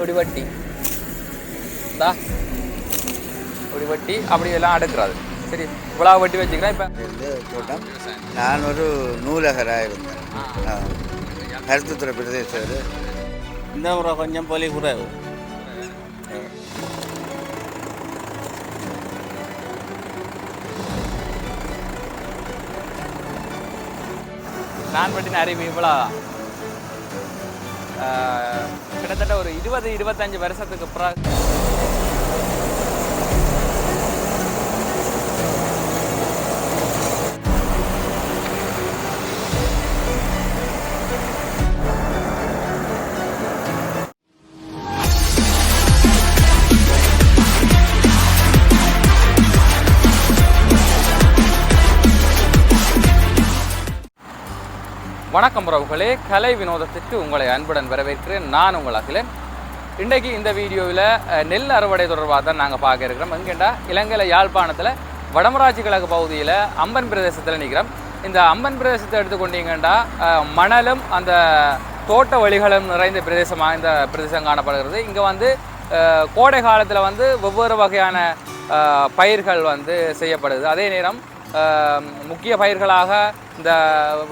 இப்படி வட்டி தா. இப்படி வட்டி அப்படி எல்லாம் அடுக்கிறாது சரி இவ்வளோ வட்டி வச்சுக்கிறேன் இப்போ இருந்து தோட்டம் நான் ஒரு நூலகராக இருந்தேன் ஆ. கருத்துத்துறை பிரதேசர் இந்த முறை கொஞ்சம் பொலி குறைவு நான் பட்டின அறிவு இவ்வளோ கிட்டத்தட்ட ஒரு இருபது இருபத்தஞ்சு வருஷத்துக்கு அப்புறம் வணக்கம் உறவுகளே கலை வினோதத்திற்கு உங்களை அன்புடன் வரவேற்கிறேன். நான் உங்கள் அகிலன். இன்றைக்கு இந்த வீடியோவில் நெல் அறுவடை தொடர்பாக தான் நாங்கள் பார்க்க இருக்கிறோம். எங்கேண்டா? இலங்கையில் யாழ்ப்பாணத்தில் வடமராட்சி கிழக்கு பகுதியில் அம்பன் பிரதேசத்தில் நிற்கிறோம் இந்த அம்பன் பிரதேசத்தை எடுத்துக்கொண்டீங்கன்னா மணலும் அந்த தோட்ட வழிகளும் நிறைந்த பிரதேசமாக இந்த பிரதேசம் காணப்படுகிறது. இங்கே வந்து கோடை காலத்தில் வந்து வெவ்வேறு வகையான பயிர்கள் வந்து செய்யப்படுது. அதே நேரம் முக்கிய பயிர்களாக இந்த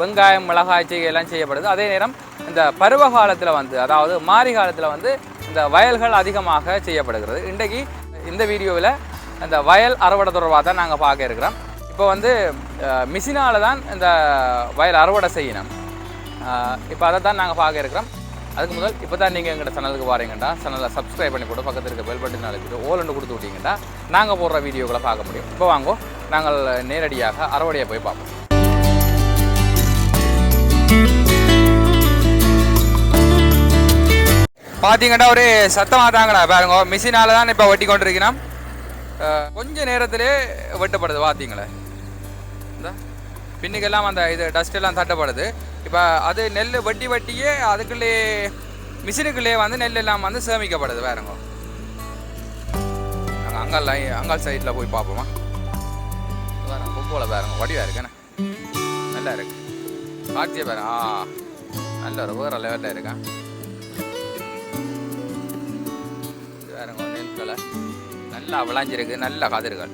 வெங்காயம் மிளகாய் செய்கை எல்லாம் செய்யப்படுது. அதே நேரம் இந்த பருவ காலத்தில் வந்து அதாவது மாறி காலத்தில் வந்து இந்த வயல்கள் அதிகமாக செய்யப்படுகிறது. இன்றைக்கு இந்த வீடியோவில் இந்த வயல் அறுவடை தொடர்பாக தான் நாங்கள் பார்க்க இருக்கிறோம். இப்போ வந்து மிஷினால் தான் இந்த வயல் அறுவடை செய்யணும். இப்போ அதை தான் நாங்கள் பார்க்க இருக்கிறோம். அதுக்கு முதல் இப்போ தான் நீங்கள் எங்கள்கிட்ட சேனலுக்கு வாரீங்கண்டா சேனலை சப்ஸ்கிரைப் பண்ணி போட்டு பக்கத்தில் இருக்க பெல் பட்டன் அழைச்சிட்டு ஓலண்டு கொடுத்து விட்டீங்கன்னா நாங்கள் போடுற வீடியோக்களை பார்க்க முடியும். இப்போ வாங்கோ. நாங்கள் நேரடியாக அறுவடையை போய் பார்ப்போம். பார்த்தீங்கன்னா ஒரு சத்தமாக தாங்கடா பாருங்க. மிஷினால் தான் இப்போ வெட்டி கொண்டிருக்கிறோம். கொஞ்ச நேரத்திலே வெட்டப்படுது பார்த்தீங்களே இந்த பின்னுக்கெல்லாம் அந்த இது டஸ்ட்டெல்லாம் தட்டப்படுது. இப்போ அது நெல் வட்டி வட்டியே அதுக்குள்ளே மிஷினுக்குள்ளே வந்து நெல் எல்லாம் வந்து சேமிக்கப்படுது பாருங்க. நாங்கள் அங்கால் அங்கால் சைடில் போய் பார்ப்போமா? போல பாருங்க. வடிவாக இருக்குண்ணே நல்லா இருக்கு. காட்சியை பாரு ஆ நல்ல ஒரு வேறு லெவலில் இருக்கேன் பாருங்க நெல் நெல்களை நல்லா விளாஞ்சிருக்கு. நல்ல கதிர்கள்.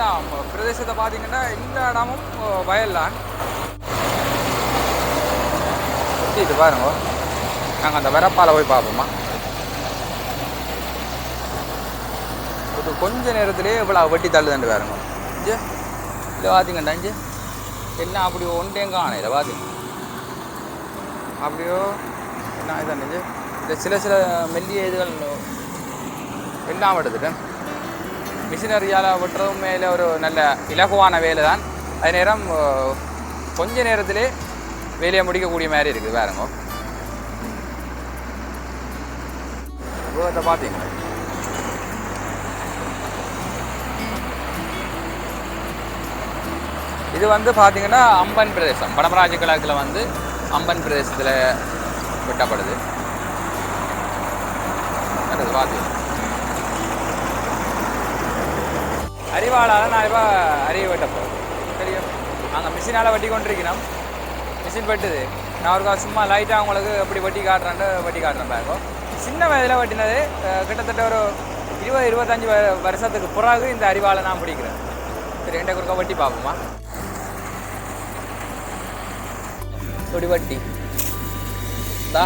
எல்லாம் பிரதேசத்தை பார்த்தீங்கன்னா இந்த இடமும் வயல்லாம் இது பாருங்க. நாங்கள் அந்த வரப்பால போய் பார்ப்போமா? இது கொஞ்ச நேரத்திலே இவ்வளோ வெட்டி தள்ளுதண்டு பாருங்க. இங்கே இதை பார்த்தீங்கண்டா இங்கே என்ன அப்படி ஒன்றேங்க ஆனையில் இதை அப்படியோ என்ன இதான் இந்த சில சில மெல்லிய இதுகள் எல்லாம் எடுத்துட்டேன்? மிஷினரியால் வெட்டுறதும் மேலே ஒரு நல்ல இலகுவான வேலை தான் அது நேரம் கொஞ்ச நேரத்திலே வேலையை முடிக்கக்கூடிய மாதிரி இருக்குது வேறங்க உருவத்தை பார்த்தீங்க இது வந்து பார்த்தீங்கன்னா அம்பன் பிரதேசம். வடமராஜ கிழக்கில் வந்து அம்பன் பிரதேசத்தில் வெட்டப்படுது. அடுத்து பார்த்தீங்க அறிவாளால் நான் இப்போ அறிவு வெட்டப்போ. தெரியும் நாங்கள் மிஷினால் வெட்டி கொண்டிருக்கிறோம். மிஷின் வெட்டுது. நான் ஒரு சும்மா லைட்டாக உங்களுக்கு எப்படி வெட்டி காட்டுறான்ட்டு வெட்டி காட்டுறேன் பாருங்க. சின்ன வயதில் வெட்டினது கிட்டத்தட்ட ஒரு இருபது இருபத்தஞ்சி வ- வருஷத்துக்கு பிறகு இந்த அறிவாளை நான் பிடிக்கிறேன் சரி என்கிட்ட குறுக்க வட்டி பார்ப்போமா? இப்படி வட்டி. தா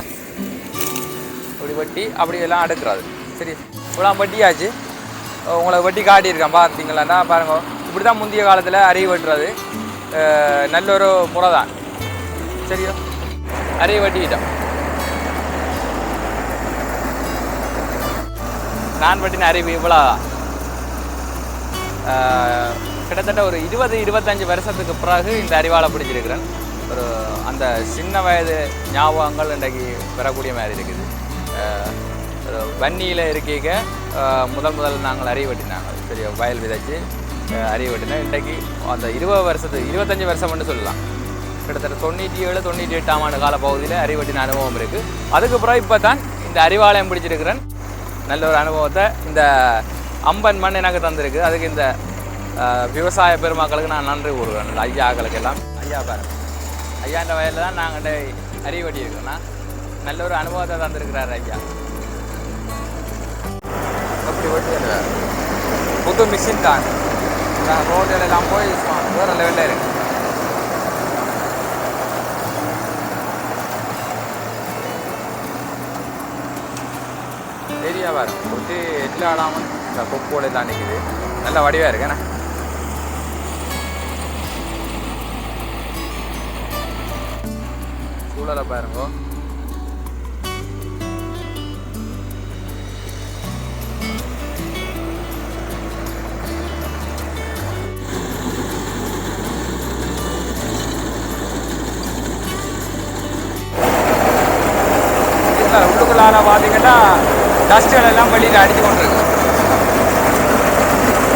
இப்படி வட்டி அப்படி எல்லாம் அடுக்கிறாது சரி இவ்வளோ வட்டியாச்சு. உங்களை வட்டி காட்டியிருக்கேன் பார்த்தீங்களான்னா பாருங்க இப்படி தான் முந்தைய காலத்தில் அறிவு வெட்டுறது நல்ல ஒரு முறை தான் சரியா? அறிவு வெட்டிக்கிட்டோம். நான் வெட்டின அறிவு இவ்வளோ கிட்டத்தட்ட ஒரு இருபது இருபத்தஞ்சி வருஷத்துக்கு பிறகு இந்த அறிவால் பிடிச்சிருக்கிறேன். ஒரு அந்த சின்ன வயது ஞாபகங்கள் இன்றைக்கு பெறக்கூடிய மாதிரி இருக்குது. ஒரு வன்னியில் இருக்கைக்க முதல் முதல் நாங்கள் அறிவு வெட்டினாங்க. பெரிய வயல் விதைச்சு அஹ், அறிவு வெட்டினா இன்றைக்கு அந்த இருபது வருஷத்து இருபத்தஞ்சி வருஷம்னு சொல்லலாம். கிட்டத்தட்ட தொண்ணூற்றி ஏழு தொண்ணூற்றி எட்டாம் ஆண்டு கால பகுதியில் அறிவட்டின அனுபவம் இருக்குது அதுக்கப்புறம் இப்போ தான் இந்த அறிவாலயம் பிடிச்சிருக்கிறேன். நல்ல ஒரு அனுபவத்தை இந்த அம்பன் மண் எனக்கு தந்திருக்கு. அதுக்கு இந்த விவசாய பெருமக்களுக்கு நான் நன்றி கூறுவேன் ஐயாக்களுக்கு எல்லாம் ஐயா பாருங்க. ஐயான்ற வயலில் தான் நாங்கள் அறிவட்டி இருக்கோம்னா நல்ல ஒரு அனுபவத்தை தந்திருக்கிறார் ஐயா. எப்படி வெட்டி புது மிஷின் தான் ரோடுல எல்லாம் போய் வேறு லெவலில் இருக்கு ஏரியா வரும் கொட்டி எட்டில் ஆடாமல் இந்த கொக்கோட தான் நிற்குது நல்ல வடிவாக இருக்கு என்ன சூழலை பாருங்க உள்ளுக்குள்ளால பார்த்தீங்கன்னா டஸ்ட்கள் எல்லாம் வெளியில் அடிச்சு கொண்டிருக்கு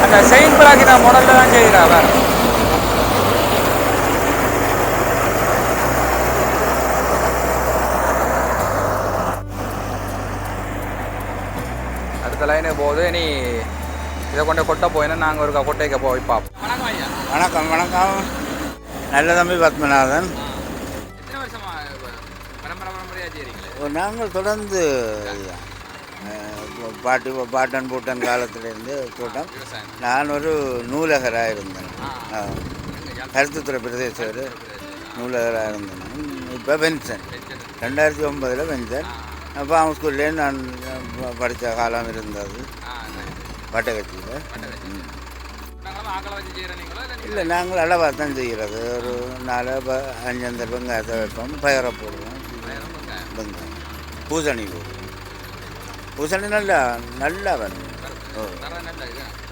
அந்த செயின் பிளாக்கின மாடலில் தான் செய்கிறா வேறு அடுத்த லைனு போகுது. நீ இதை கொண்டு கொட்ட போயினா நாங்கள் ஒரு கொட்டைக்கு போய் பார்ப்போம். வணக்கம் வணக்கம் நல்ல தம்பி பத்மநாதன். நாங்கள் தொடர்ந்து பாட்டு பாட்டன் பூட்டன் காலத்திலேருந்து விவசாயம். நான் ஒரு நூலகராக இருந்தேன். கருத்துத்துறை பிரதேசர் நூலகராக இருந்தேன். இப்போ பென்ஷன் ரெண்டாயிரத்தி ஒன்பதில் பென்ஷன் அப்போ அவன் ஸ்கூல்லேயே நான் படித்த காலம் இருந்தது. செய்கிறீங்களோ இல்லை நாங்கள் அளவாக தான் செய்கிறது. ஒரு நாலு அஞ்சந்தர் வெங்காயத்தை வைப்போம் பயரை போடுவோம். பூசணி போடுவோம் பூசணி நல்லா நல்லா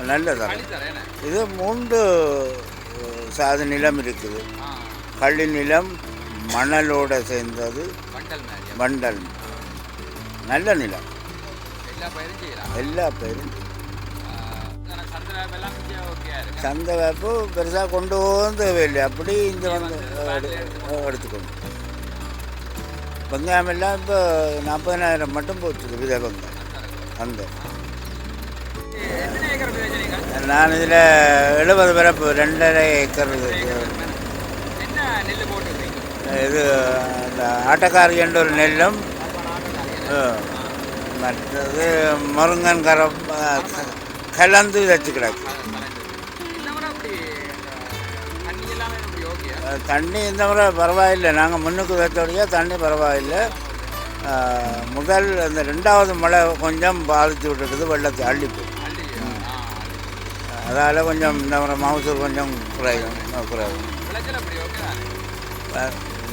நல்ல தரம் இது மூன்று சாது நிலம் இருக்குது. கள்ளி நிலம் மணலோட சேர்ந்தது வண்டல் நல்ல நிலம். எல்லா பயிரும் சந்தை வேப்பு பெருசாக கொண்டு போகும் தேவையில்லை அப்படி இந்த வந்து எடு- எடுத்துக்கணும். வெங்காயம் எல்லாம் இப்போ நாற்பதனாயிரம் மட்டும் போச்சுது வித வெங்காயம் அந்த. நான் இதில் எழுபது பிறப்பு ரெண்டரை ஏக்கர் இது. இந்த ஆட்டக்காரி என்ற ஒரு நெல்லும் மற்றது முருங்கன் கரம் கலந்து வச்சு கிடக்கு. தண்ணி இந்த முறை பரவாயில்லை. நாங்கள் முன்னுக்கு வைத்தோடைய தண்ணி பரவாயில்லை. முதல் அந்த ரெண்டாவது மழை கொஞ்சம் பாதித்து விட்டுருக்குது வெள்ளத்தை அள்ளிப்பு அதால் கொஞ்சம் இந்த முறை மகசூல் கொஞ்சம் குறையும் குறையும்.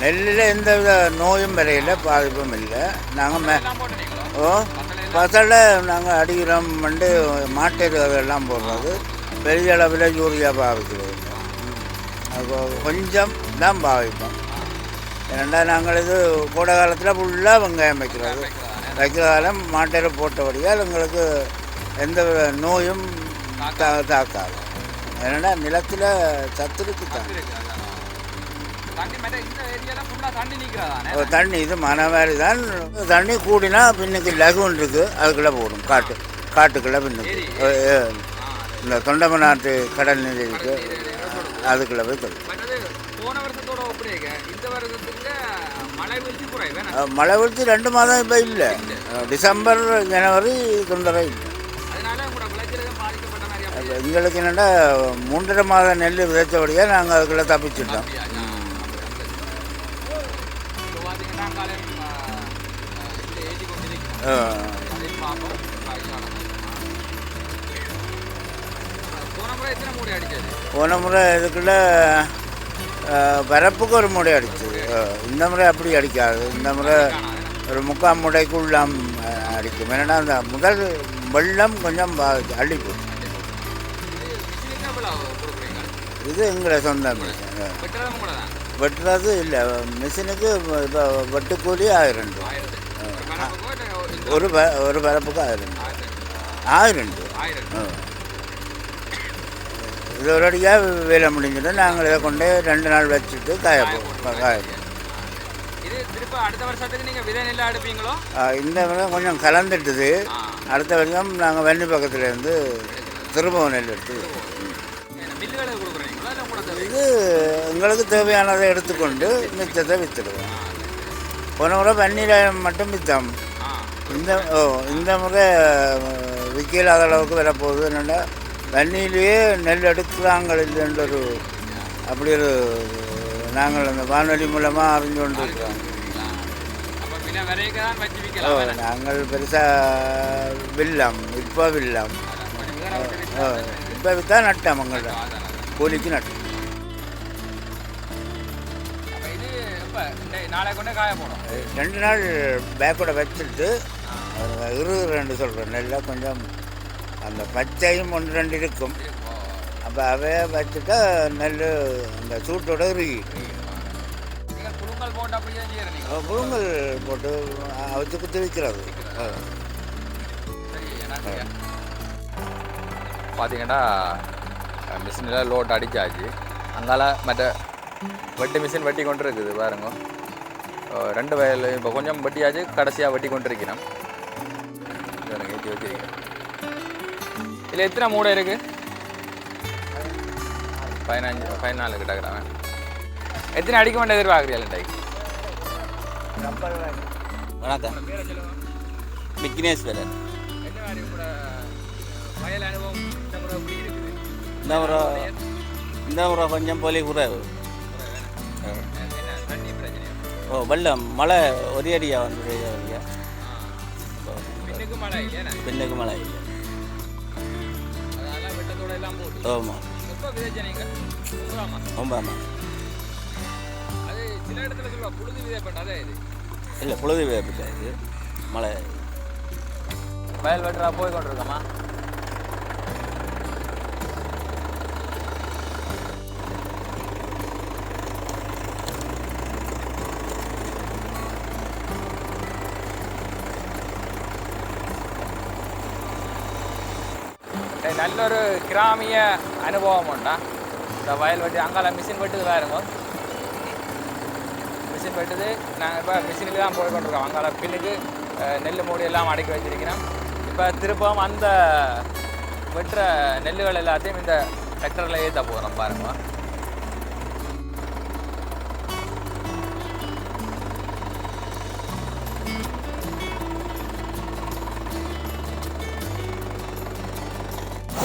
நெல்லில் எந்த வித நோயும் வரையில் பாதிப்பும் இல்லை. நாங்கள் மே ஓ பசலை நாங்கள் அடிக்கிறோம் வந்து மாட்டேரு அதெல்லாம் போடுறது. பெரிய அளவில் யூரியா பாதிக்கிறது கொஞ்சம் தான் பாவிப்போம் ஏன்னா நாங்கள் இது கோடை காலத்தில் ஃபுல்லாக வெங்காயம் வைக்கிறது வைக்கிற காலம் மாட்டேரு போட்டபடியால் எங்களுக்கு எந்த நோயும் தா தாக்காது ஏன்னா நிலத்தில் சத்து இருக்கு தான் தண்ணி தண்ணி இது மனவாரி தான் தண்ணி கூடினா பின்னுக்கு லகுன் இருக்குது அதுக்குள்ளே போடும் காட்டு காட்டுக்குள்ளே பின்னுக்கு இந்த தொண்டமநாட்டு கடல் நீர் இருக்கு அதுக்குள்ளே போய் தொடும் மற்றது போன வருஷத்தோட ஒப்படைக்க இந்த வருஷத்துக்கு மழை வீழ்ச்சி ரெண்டு மாதம் இப்போ இல்லை. டிசம்பர் ஜனவரி தொண்டரை இல்லை எங்களுக்கு என்னென்னா மூன்றரை மாதம் நெல் விதைச்சபடியாக நாங்கள் அதுக்குள்ளே தப்பிச்சிட்டோம். இப்போ போன முறை இதுக்குள்ளே பரப்புக்கு ஒரு முறை அடிச்சது அஹ் இந்த முறை அப்படி அடிக்காது. இந்த முறை ஒரு முக்கால் முடைக்குள்ளாம் அடிக்கும். ஏன்னா அந்த முதல் வெள்ளம் கொஞ்சம் கொடுக்குறீங்க இது எங்களை சொந்த மிஷின். வெட்டுறது இல்லை. மிஷினுக்கு இப்போ வெட்டுக்கூலி ஆயிரம். ஒரு ஒரு பரப்புக்கு ஆயிரம். ஆயிரம். ஆ. இது ஒரு அடியாக வேலை முடிஞ்சிட்டு நாங்கள் இதை கொண்டு ரெண்டு நாள் வச்சுட்டு நெல்லை அடுப்பீங்களோ? இந்த முறை கொஞ்சம் கலந்துட்டுது. அடுத்த வருஷம் நாங்கள் வெண்ணி பக்கத்துலேருந்து திரும்பவும் நெல் எடுத்து இது எங்களுக்கு தேவையானதை எடுத்துக்கொண்டு மிச்சத்தை விற்றுடுவோம் போன முறை வெந்நீர் மட்டும் விற்றோம் இந்த ஓ இந்த முறை விற்கலாத அளவுக்கு விலை போகுது. வெந்நீர்லேயே நெல் எடுக்கிறாங்க இல்லைன்ற ஒரு அப்படி ஒரு நாங்கள் அந்த வானொலி மூலமாக அறிஞ்சு கொண்டு இருக்கிறோம் அப்போ பின்ன விரைக்கு தான் வச்சு ஓ நாங்கள் பெருசாக வில்லாம் இப்போ வில்லாம். ஓ இப்போ விற்றா நட்டோம் எங்கள்கிட்ட கூலிக்கு நட்டோம். ரெண்டு நாள் பேக்கோட வச்சுட்டு இரு ரெண்டு சொல்கிறேன் நெல்லை கொஞ்சம் அந்த பச்சையும் ஒன்று ரெண்டு இருக்கும். அப்போ அவைய வச்சுட்டா நெல் அந்த சூட்டோட இறுகி. புழுங்கல் போட்டு அவிச்சு குத்தி வைக்கிறது. ஆ. பார்த்தீங்கன்னா மிஷினில் லோட் அடிச்சாச்சு. அங்கால மற்ற வெட்டி மிஷின் வெட்டி கொண்டு இருக்குது பாருங்க ரெண்டு வயல் இப்போ கொஞ்சம் வெட்டியாச்சு கடைசியாக வெட்டி கொண்டு இருக்கிறோம் ஏற்றி வச்சிருக்கேன். இதில் எத்தனை மூடை இருக்கு? பதினஞ்சு பதினாலு கிட்டக்குறாங்க எத்தனை அடிக்க வேண்டிய எதிர்பார்க்குறீங்க வணக்கம். விக்னேஸ்வரன் இந்த இருக்குது இந்த முறை கொஞ்சம் போலி குறைவு ஓ வெள்ளம் மழை ஒரே அடியாக வந்து பின்னுக்கு மழை இல்லையா? பின்னுக்கு மழை இல்லை. எல்லாம் போட்டு. ஆமாம் எப்போ விதைச்சனீங்க ஒன்பதாமா ஒன்பதாம் அது சில இடத்துல சொல்லுவா புழுது விதை பண்ணாதே இது. இல்லை பொழுது மழை. வயல் வெட்டுறா போய் கொண்டிருக்கோமா? நல்ல ஒரு கிராமிய அனுபவம் உண்டா இந்த வயல் வெட்டி அங்கால மிஷின் வெட்டுது பாருங்க. மிஷின் வெட்டுது. நாங்கள் இப்போ மிஷினுக்கு தான் போய் கொண்டிருக்கோம். அங்கால பின்னுக்கு நெல் மூடி எல்லாம் அடக்கி வச்சிருக்கிறோம். இப்போ திருப்பவும் அந்த வெட்டுற நெல்லுகள் எல்லாத்தையும் இந்த டிராக்டரில் ஏற்ற போகிறோம் பாருங்கள்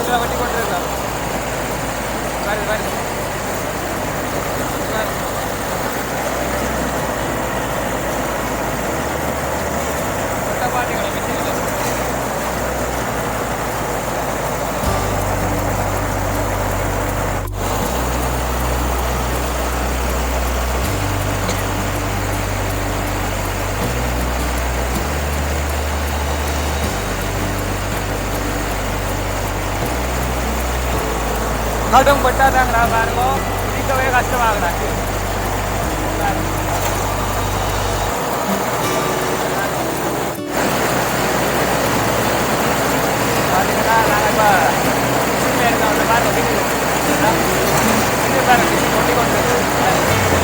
இதில் வெட்டி கொண்டு இருக்கோம் பாரு பாரு பாரு. வெட்ட பாத்தீங்களா மிஷினில் கடும் பட்டாதாங்கடா பாருங்க பிடிக்கவே கஷ்டமாகடா பார்த்தீங்கன்னா நாங்கள் இப்போ மிஷினில் இருக்கோம் பாருங்க பாருங்க கொண்டு கொட்டி கொண்டு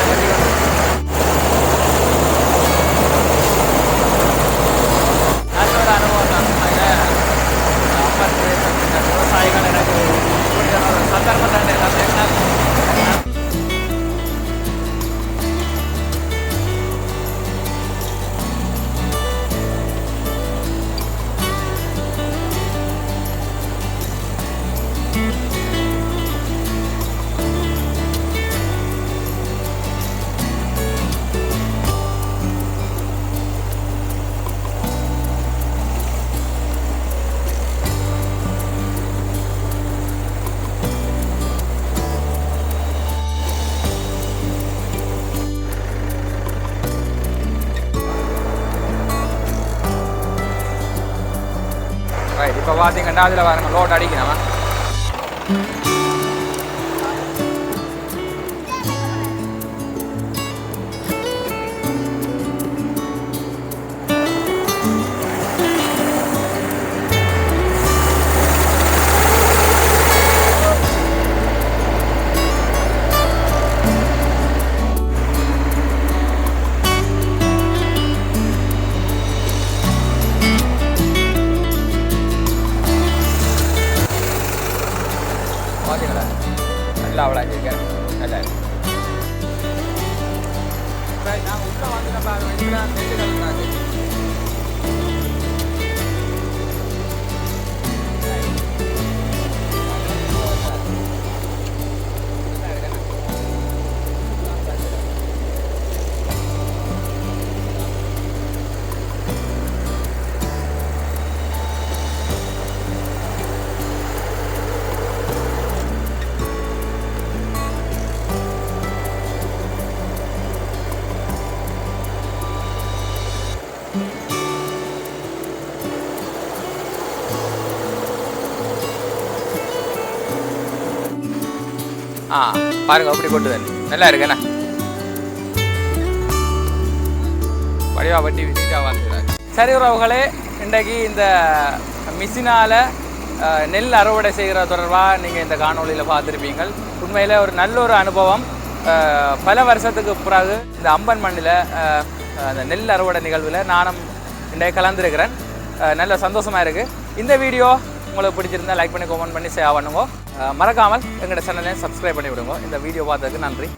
பார்த்தீங்கன்னா அதில் வரணும் லோட் அடிக்கிறவன் ஆ பாருங்க அப்படி கொண்டு வந்து நல்லா இருக்குண்ணா வடிவா வட்டி விசிட்டா வந்துடுறாங்க சரி உறவுகளே இன்றைக்கு இந்த மிஷினால் நெல் அறுவடை செய்கிற தொடர்பாக நீங்கள் இந்த காணொளியில் பார்த்துருப்பீங்கள். உண்மையில் ஒரு நல்ல ஒரு அனுபவம். பல வருஷத்துக்கு பிறகு இந்த அம்பன் மண்ணில் அந்த நெல் அறுவடை நிகழ்வில் நானும் இன்றைக்கு கலந்துருக்கிறேன். நல்ல சந்தோஷமாக இருக்குது இந்த வீடியோ உங்களுக்கு பிடிச்சிருந்தா லைக் பண்ணி கமெண்ட் பண்ணி ஷேர் பண்ணுங்க. மறக்காமல் எங்களோட சேனலையும் சப்ஸ்கிரைப் பண்ணி விடுங்க இந்த வீடியோ பார்த்ததுக்கு நன்றி.